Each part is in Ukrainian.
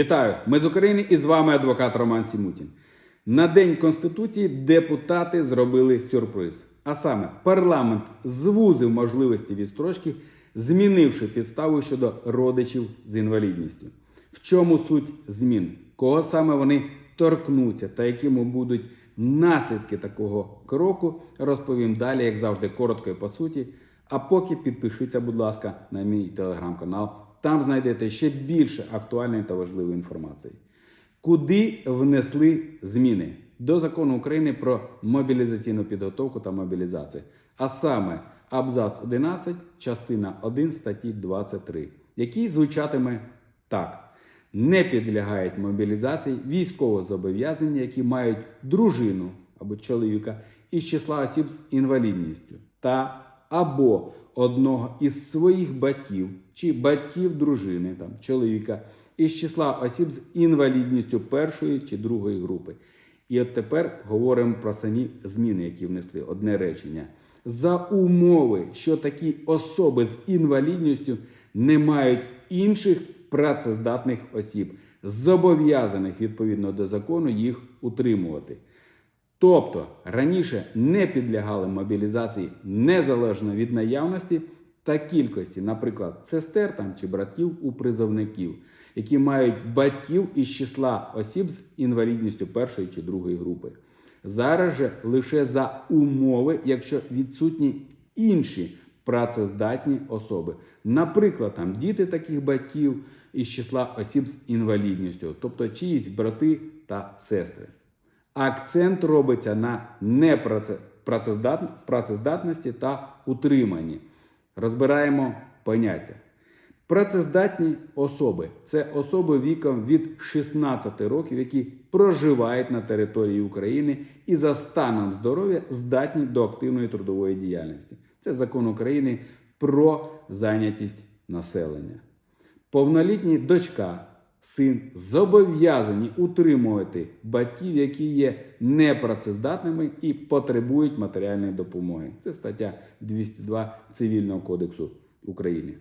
Вітаю! Ми з України і з вами адвокат Роман Сімутін. На День Конституції депутати зробили сюрприз. А саме, парламент звузив можливості відстрочки, змінивши підставу щодо родичів з інвалідністю. В чому суть змін? Кого саме вони торкнуться та якими будуть наслідки такого кроку, розповім далі, як завжди, коротко і по суті. А поки підпишіться, будь ласка, на мій телеграм-канал. Там знайдете ще більше актуальної та важливої інформації. Куди внесли зміни до закону України про мобілізаційну підготовку та мобілізацію, а саме абзац 11, частина 1 статті 23, який звучатиме так: не підлягають мобілізації військовозобов'язані, які мають дружину або чоловіка із числа осіб з інвалідністю та або одного із своїх батьків чи батьків дружини там, чоловіка із числа осіб з інвалідністю першої чи другої групи. І от тепер говоримо про самі зміни, які внесли одне речення. За умови, що такі особи з інвалідністю не мають інших працездатних осіб, зобов'язаних відповідно до закону їх утримувати. Тобто раніше не підлягали мобілізації незалежно від наявності та кількості, наприклад, сестер там чи братів у призовників, які мають батьків із числа осіб з інвалідністю першої чи другої групи. Зараз же лише за умови, якщо відсутні інші працездатні особи, наприклад, там діти таких батьків із числа осіб з інвалідністю, тобто чиїсь брати та сестри. Акцент робиться на непрацездатності та утриманні. Розбираємо поняття. Працездатні особи це особи віком від 16 років, які проживають на території України і за станом здоров'я здатні до активної трудової діяльності. Це закон України про зайнятість населення. Повнолітні дочка, син зобов'язані утримувати батьків, які є непрацездатними і потребують матеріальної допомоги. Це стаття 202 Цивільного кодексу України.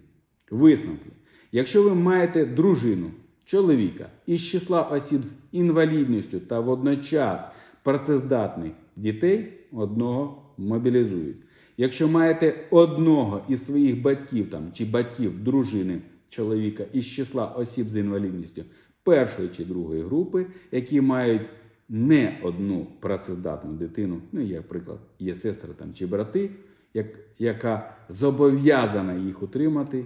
Висновки. Якщо ви маєте дружину, чоловіка із числа осіб з інвалідністю та водночас працездатних дітей, одного мобілізують. Якщо маєте одного із своїх батьків там, чи батьків дружини чоловіка із числа осіб з інвалідністю першої чи другої групи, які мають не одну працездатну дитину, ну, як приклад, є сестри там, чи брати, як, яка зобов'язана їх утримати,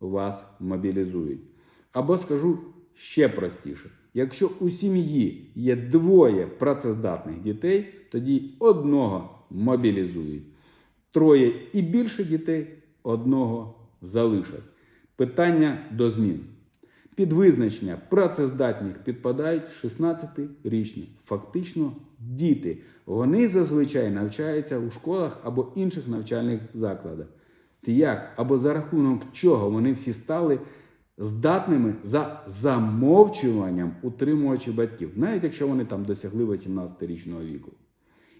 вас мобілізують. Або скажу ще простіше: якщо у сім'ї є двоє працездатних дітей, тоді одного мобілізують. Троє і більше дітей одного залишать. Питання до змін. Під визначення працездатних підпадають 16-річні, фактично діти. Вони зазвичай навчаються у школах або інших навчальних закладах. Як або за рахунок чого вони всі стали здатними за замовчуванням утримувачів батьків, навіть якщо вони там досягли 18-річного віку.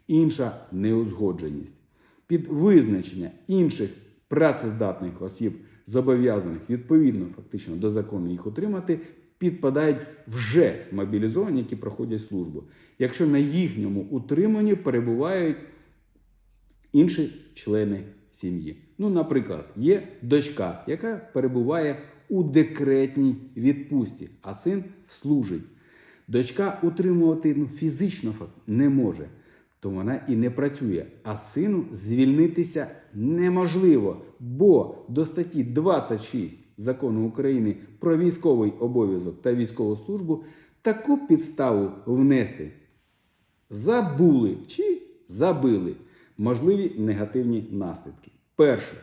Інша неузгодженість. Під визначення інших працездатних осіб, зобов'язаних відповідно фактично до закону їх утримати, підпадають вже мобілізовані, які проходять службу, якщо на їхньому утриманні перебувають інші члени сім'ї. Ну, наприклад, є дочка, яка перебуває у декретній відпустці, а син служить. Дочка утримувати ну, фізично не може, то вона і не працює. А сину звільнитися неможливо, бо до статті 26 закону України про військовий обов'язок та військову службу таку підставу внести забули чи забили можливі негативні наслідки. Перше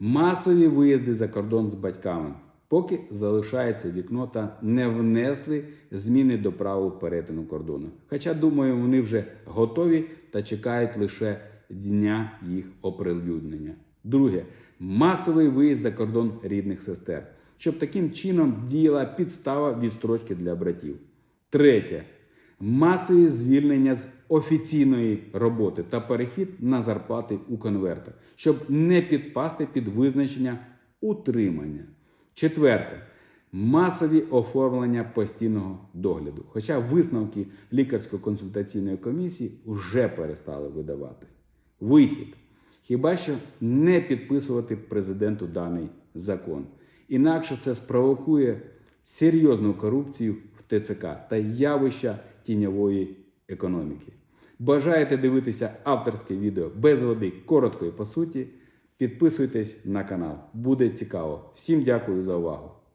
масові виїзди за кордон з батьками, поки залишається вікно та не внесли зміни до правил перетину кордону. Хоча, думаю, вони вже готові та чекають лише дня їх оприлюднення. Друге масовий виїзд за кордон рідних сестер, щоб таким чином діяла підстава відстрочки для братів. Третє масові звільнення з офіційної роботи та перехід на зарплати у конвертах, щоб не підпасти під визначення утримання. Четверте. масові оформлення постійного догляду. Хоча висновки лікарсько-консультаційної комісії вже перестали видавати. Вихід. Хіба що не підписувати президенту даний закон. Інакше це спровокує серйозну корупцію в ТЦК та явища тіньової економіки. Бажаєте дивитися авторське відео без води, коротко і по суті. Підписуйтесь на канал, буде цікаво. Всім дякую за увагу.